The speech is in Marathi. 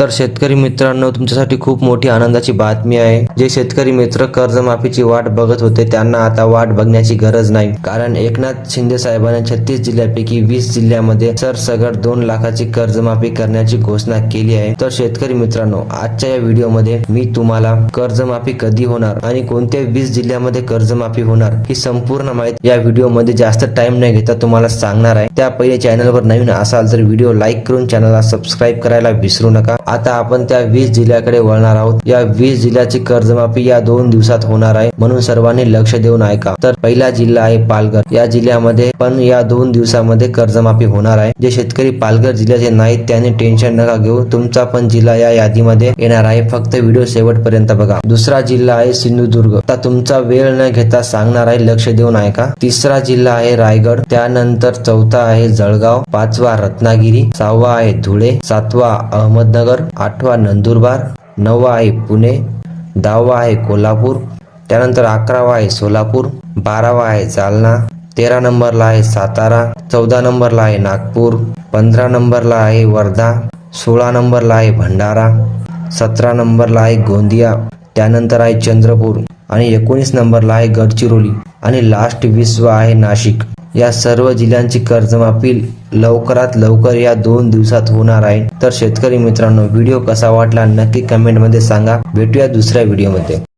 तर शेतकरी मित्रांनो तुमच्यासाठी खूप मोठी आनंदाची बातमी आहे. जे शेतकरी मित्र कर्जमाफीची वाट बघत होते त्यांना आता वाट बघण्याची गरज नाही. कारण एकनाथ शिंदे साहेबांनी छत्तीस जिल्ह्यापैकी वीस जिल्ह्यामध्ये सरसगट दोन लाखाची कर्जमाफी करण्याची घोषणा केली आहे. तर शेतकरी मित्रांनो आजच्या या व्हिडिओमध्ये मी तुम्हाला कर्जमाफी कधी होणार आणि कोणत्या वीस जिल्ह्यामध्ये कर्जमाफी होणार ही संपूर्ण माहिती या व्हिडिओमध्ये जास्त टाइम नाही घेता तुम्हाला सांगणार आहे. त्या पहिले चॅनलवर नवीन असाल तर व्हिडिओ लाईक करून चॅनलला सबस्क्राईब करायला विसरू नका. आता आपण त्या वीस जिल्ह्याकडे वळणार आहोत. या वीस जिल्ह्याची कर्जमाफी या दोन दिवसात होणार आहे म्हणून सर्वांनी लक्ष देऊन ऐका. तर पहिला जिल्हा आहे पालघर. या जिल्ह्यामध्ये पण या दोन दिवसामध्ये कर्जमाफी होणार आहे. जे शेतकरी पालघर जिल्ह्याचे नाहीत त्यांनी टेन्शन नका घेऊ. तुमचा पण जिल्हा या यादीमध्ये येणार आहे. फक्त व्हिडिओ शेवटपर्यंत बघा. दुसरा जिल्हा आहे सिंधुदुर्ग. आता तुमचा वेळ न घेता सांगणार आहे. लक्ष देऊन ऐका. तिसरा जिल्हा आहे रायगड. त्यानंतर चौथा आहे जळगाव. पाचवा रत्नागिरी. सहावा आहे धुळे. सातवा अहमदनगर. आठवा नंदुरबार नववा आहे पुणे दहावा आहे कोल्हापूर त्यानंतर अकरावा आहे सोलापूर बारावा आहे जालना तेरा नंबरला आहे सातारा चौदा नंबरला आहे नागपूर पंधरा नंबरला आहे वर्धा सोळा नंबरला आहे भंडारा सतरा नंबरला आहे गोंदिया त्यानंतर आहे चंद्रपूर आणि एकोणीस नंबरला आहे गडचिरोली आणि लास्ट विश्व आहे नाशिक. या सर्व जिल्ह्यांची कर्जमाफी लवकरात लवकर या दोन दिवसात होणार आहे. तर शेतकरी मित्रांनो व्हिडिओ कसा वाटला नक्की कमेंटमध्ये सांगा. भेटूया दुसऱ्या व्हिडिओमध्ये.